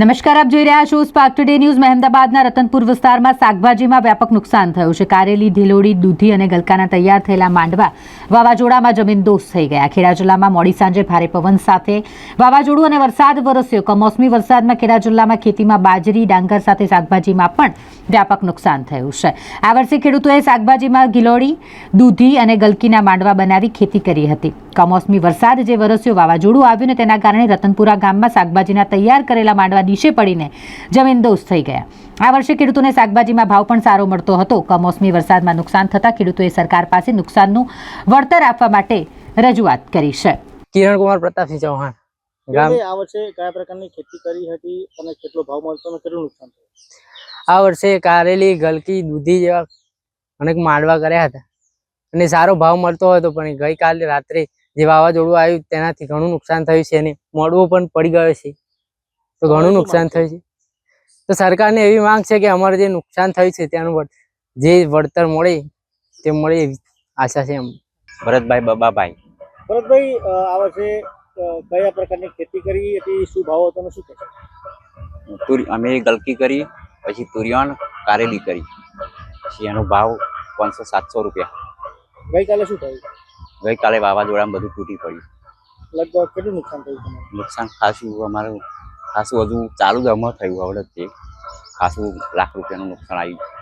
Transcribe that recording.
નમસ્કાર, આપ જોઈ રહ્યા છો સ્પાર્ક ટુડે ન્યૂઝ મહેમદાબાદના રતનપુર વિસ્તારમાં શાકભાજીમાં વ્યાપક નુકસાન થયું છે. કારેલી, ઢીલોડી, દૂધી અને ગલકાના તૈયાર થયેલા માંડવા વાવાઝોડામાં જમીનદોસ્ત થઈ ગયા. ખેડા જિલ્લામાં મોડી સાંજે ભારે પવન સાથે વાવાઝોડું અને વરસાદ વરસ્યો. કમોસમી વરસાદમાં ખેડા જિલ્લામાં ખેતીમાં બાજરી, ડાંગર સાથે શાકભાજીમાં પણ વ્યાપક નુકસાન થયું છે. આ વર્ષે ખેડૂતોએ શાકભાજીમાં ગિલોડી, દૂધી અને ગલકીના માંડવા બનાવી ખેતી કરી હતી. કમોસમી વરસાદ જે વરસ્યો વાવાઝોડું આવ્યું ને તેના કારણે રતનપુરા ગામમાં શાકભાજીના તૈયાર કરેલા માંડવા નીચે પડીને જમીનદોસ્ત થઈ ગયા. આ વર્ષે ખેડૂતોને શાકભાજીમાં ભાવ પણ સારો મળતો હતો. કમોસમી વરસાદમાં નુકસાન થતાં ખેડૂતોએ સરકાર પાસે નુકસાનનું વળતર આપવા માટે રજૂઆત કરી છે. કિરણકુમાર પ્રતાપસિંહ ચૌહાણ ગામ આ વર્ષે કયા પ્રકારની ખેતી કરી હતી અને કેટલો ભાવ મળતો અને કેટલું નુકસાન થયું? આ વર્ષે કારેલી ગલકી દૂધી જેવા અનેક માંડવા કર્યા હતા. અને સારો ભાવ મળતો હતો પણ ગઈકાલે રાત્રે જે વાવાઝોડું આવ્યું તેનાથી ઘણું નુકસાન થયું છે અને મોડવું પણ પડી ગયો છે. તો ઘણું નુકસાન થયું છે. તો સરકારને એવી માંગ છે કે અમારે જે નુકસાન થયું છે તેનું જે વળતર મળે તે મળે એવી આશા છે એમ ભરતભાઈ બબાભાઈ. ભરતભાઈ આ વર્ષે કયા પ્રકારની ખેતી કરી હતી? શું ભાવ હતો શું કહેશો તુરી અમે ગલકી કરી પછી તુરિયાણ કારેલી કરી. પછી એનો ભાવ પાંચસો સાતસો રૂપિયા. ગઈકાલે શું થયું? ગઈકાલે વાવાઝોડામાં બધું તૂટી પડ્યું. લગભગ કેટલું નુકસાન થયું નુકસાન ખાસું અમારું ખાસું હજુ ચાલુ જ અમર થયું આવડત તે ખાસું લાખ રૂપિયાનું નુકસાન આવ્યું